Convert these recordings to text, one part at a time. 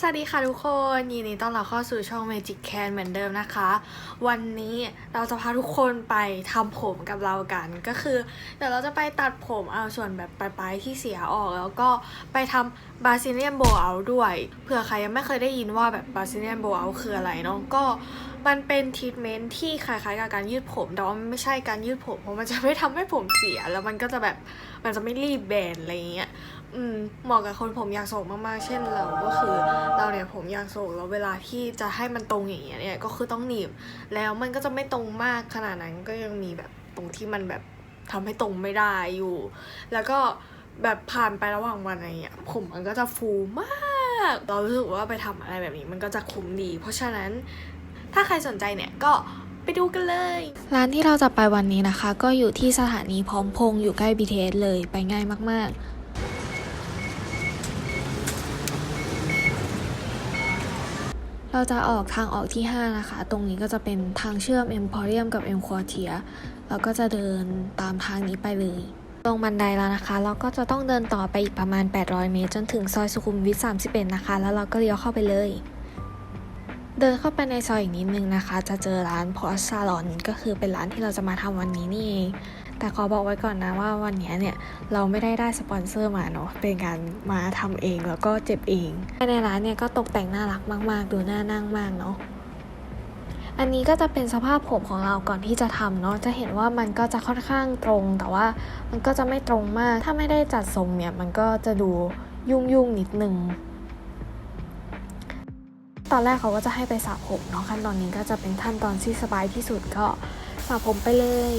สวัสดีค่ะทุกคนยินดีต้อนรับเข้าสู่ช่อง Magic Can เหมือนเดิมนะคะ วันนี้เราจะพาทุกคนไปทำผมกับเรากัน ก็คือ เดี๋ยวเราจะไปตัดผมเอาส่วนแบบปลายๆที่เสียออก แล้วก็ไปทำบาซิเลียนโบเอาด้วย เผื่อใครยังไม่เคยได้ยินว่าแบบบาซิเลียนโบเอาคืออะไรเนาะก็มันเป็นทรีทเมนต์ที่คล้ายๆกับการยืดผม แต่ว่ามันไม่ใช่การยืดผม เพราะมันจะไม่ทำให้ผมเสีย แล้วมันก็จะแบบ มันจะไม่รีบแบนอะไรอย่างเงี้ย อืมเหมาะกับคนผมอยากโศกมากๆ เช่นเราก็คือเราเนี่ยผมอยากโศกแล้วเวลาที่จะให้มันตรงอย่างเงี้ยเนี่ยก็คือต้องหนีบ แล้วมันก็จะไม่ตรงมากขนาดนั้นก็ยังมีแบบตรงที่มันแบบทำให้ตรงไม่ได้อยู่ แล้วก็แบบผ่านไประหว่างวันอะไรเงี้ยผมมันก็จะฟูมาก เรารู้สึกว่าไปทำอะไรแบบนี้มันก็จะคุ้มดี เพราะฉะนั้นถ้าใครสนใจเนี่ยก็ไปดูกันเลย ร้านที่เราจะไปวันนี้นะคะ ก็อยู่ที่สถานีพร้อมพงอยู่ใกล้ BTS เลยไปง่ายมาก ๆ เราจะออกทางออกที่ 5 นะคะ ตรงนี้ก็จะเป็นทางเชื่อม Emporium กับ M Quartier เราก็จะเดินตามทางนี้ไปเลย ลงบันไดแล้วนะคะ เราก็จะต้องเดินต่อไปอีกประมาณ 800 เมตร จนถึงซอยสุขุมวิท 31 นะคะ แล้วเราก็เลี้ยวเข้าไปเลย เดินเข้าไปในซอยอีกนิดนึงนะคะ จะเจอร้าน p o s Salon ก็คือเป็นร้านที่เราจะมาทำวันนี้นี่เองแต่ขอบอกไว้ก่อนนะว่าวันนี้เนี่ยเราไม่ได้ได้สปอนเซอร์มาเนาะเป็นการมาทำเองแล้วก็เจ็บเองภายในร้านเนี่ยก็ตกแต่งน่ารักมาก ๆ ดูน่านั่งมากเนาะอันนี้ก็จะเป็นสภาพผมของเราก่อนที่จะทำเนาะจะเห็นว่ามันก็จะค่อนข้างตรง แต่ว่ามันก็จะไม่ตรงมาก ถ้าไม่ได้จัดทรงเนี่ยมันก็จะดูยุ่งยุ่งๆนิดนึง ตอนแรกเขาก็จะให้ไปสระผมเนาะขั้นตอนนี้ก็จะเป็นขั้นตอนที่สบายที่สุดก็สระผมไปเลย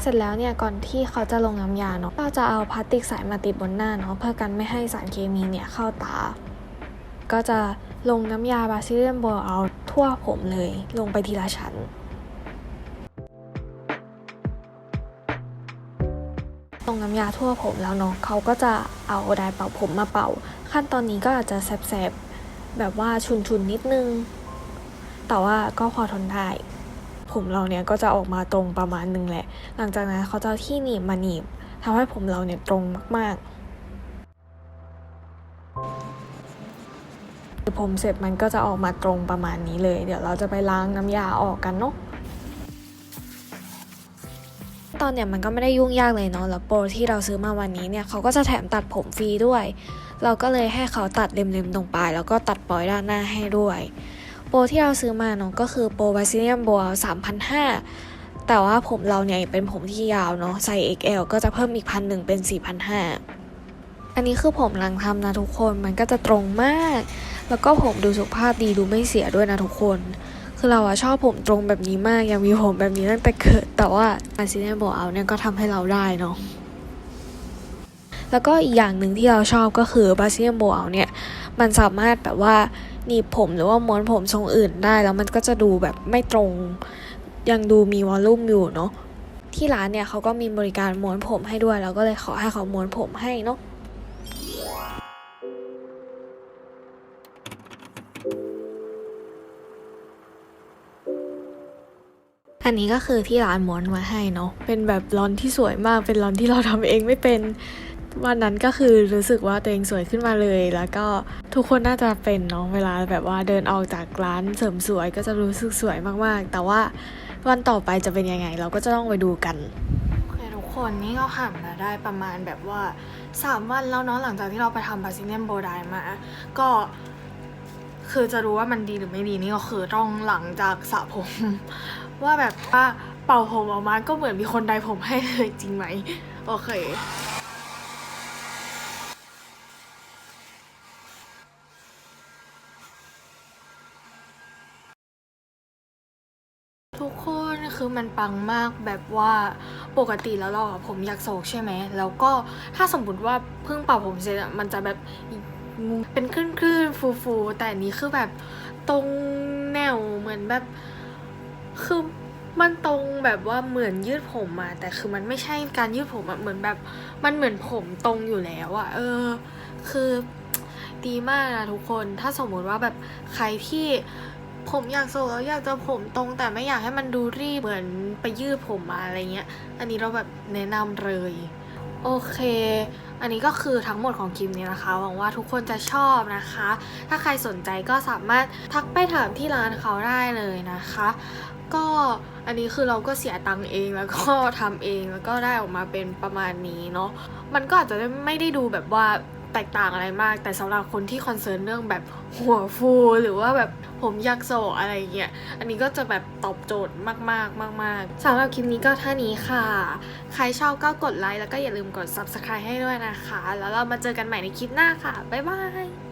เสร็จแล้วเนี่ยก่อนที่เขาจะลงน้ำยาเนาะเราจะเอาพลาสติกใสมาติดบนหน้าเนาะเพื่อกันไม่ให้สารเคมีเนี่ยเข้าตา ก็จะลงน้ำยาบาซิเลียนโบเอาทั่วผมเลย ลงไปทีละชั้นลงน้ำยาทั่วผมแล้วเนาะเขาก็จะเอาไดร์เป่าผมมาเป่า ขั้นตอนนี้ก็อาจจะแสบๆ แบบว่าชุนๆนิดนึง แต่ว่าก็พอทนได้ ผมเราเนี่ยก็จะออกมาตรงประมาณนึงแหละ หลังจากนั้นเขาจะที่หนีบมาหนีบทำให้ผมเราเนี่ยตรงมากๆผมเสร็จมันก็จะออกมาตรงประมาณนี้เลย เดี๋ยวเราจะไปล้างน้ำยาออกกันเนาะตอนเนี่ยมันก็ไม่ได้ยุ่งยากเลยเนาะ แล้วโปรที่เราซื้อมาวันนี้เนี่ยเขาก็จะแถมตัดผมฟรีด้วย เราก็เลยให้เขาตัดเล็มๆตรงปลาย แล้วก็ตัดปลอยด้านหน้าให้ด้วย โปรที่เราซื้อมาเนาะก็คือโปรบาซิเลียมบสามพันห้าแต่ว่าผมเราเนี่ยเป็นผมที่ยาวเนาะไซส์ XL ก็จะเพิ่มอีกพันหนึ่งเป็น 4,500 อันนี้คือผมหลังทำนะทุกคนมันก็จะตรงมาก แล้วก็ผมดูสุขภาพดีดูไม่เสียด้วยนะทุกคนคือเราอะชอบผมตรงแบบนี้มาก ยังมีผมแบบนี้ตั้งแต่เกิด แต่ว่าบาซิเลียนโบเอาเนี่ยก็ทำให้เราได้เนาะ แล้วก็อีกอย่างหนึ่งที่เราชอบก็คือบาซิเลียนโบเอาเนี่ย มันสามารถแบบว่าหนีบผมหรือว่าม้วนผมทรงอื่นได้ แล้วมันก็จะดูแบบไม่ตรง ยังดูมีวอลลุ่มอยู่เนาะ ที่ร้านเนี่ยเขาก็มีบริการม้วนผมให้ด้วยแล้วก็เลยขอให้เขาม้วนผมให้เนาะอันนี้ก็คือที่ร้านม้วนมาให้เนาะ เป็นแบบรอนที่สวยมาก เป็นรอนที่เราทำเองไม่เป็น วันนั้นก็คือรู้สึกว่าตัวเองสวยขึ้นมาเลย แล้วก็ทุกคนน่าจะเป็นเนาะเวลาแบบว่าเดินออกจากร้านเสริมสวยก็จะรู้สึกสวยมากๆ แต่ว่าวันต่อไปจะเป็นยังไง เราก็จะต้องไปดูกันโอเคทุกคนนี่ก็ผ่านมาได้ประมาณแบบว่า 3 วันแล้วเนาะหลังจากที่เราไปทำบาซิเลียนโบไดมา ก็คือจะรู้ว่ามันดีหรือไม่ดีนี่ก็คือต้องหลังจากสระผม ว่าแบบว่าเป่าผมออกมาก็เหมือนมีคนไดผมให้เลยจริงไหม โอเค ทุกคนคือมันปังมากแบบว่าปกติแล้วเราผมอยากโศกใช่ไหมแล้วก็ถ้าสมมติว่าเพิ่งเป่าผมเสร็จมันจะแบบเป็นคลื่นคลื่นฟูฟูๆแต่อันนี้คือแบบตรงแนวเหมือนแบบคือมันตรงแบบว่าเหมือนยืดผมมาแต่คือมันไม่ใช่การยืดผมอะเหมือนแบบมันเหมือนผมตรงอยู่แล้วอะเออ คือดีมากนะทุกคนถ้าสมมุติว่าแบบใครที่ ผมอยากโศกแล้วอยากจะผมตรง แต่ไม่อยากให้มันดูรีบเหมือนไปยืดผมมาอะไรเงี้ย อันนี้เราแบบแนะนำเลย โอเค อันนี้ก็คือทั้งหมดของคลิปนี้นะคะ หวังว่าทุกคนจะชอบนะคะ ถ้าใครสนใจก็สามารถทักไปถามที่ร้านเขาได้เลยนะคะ ก็อันนี้คือเราก็เสียตังค์เองแล้วก็ทำเองแล้วก็ได้ออกมาเป็นประมาณนี้เนาะ มันก็อาจจะไม่ได้ดูแบบว่า แตกต่างอะไรมาก แต่สำหรับคนที่คอนเซิร์นเรื่องแบบหัวฟูหรือว่าแบบผมยักษ์โศกอะไรเงี้ย อันนี้ก็จะแบบตอบโจทย์มากๆมากๆสำหรับคลิปนี้ก็เท่านี้ค่ะ ใครชอบก็กดไลค์แล้วก็อย่าลืมกด subscribe ให้ด้วยนะคะ แล้วเรามาเจอกันใหม่ในคลิปหน้าค่ะ บ๊ายบาย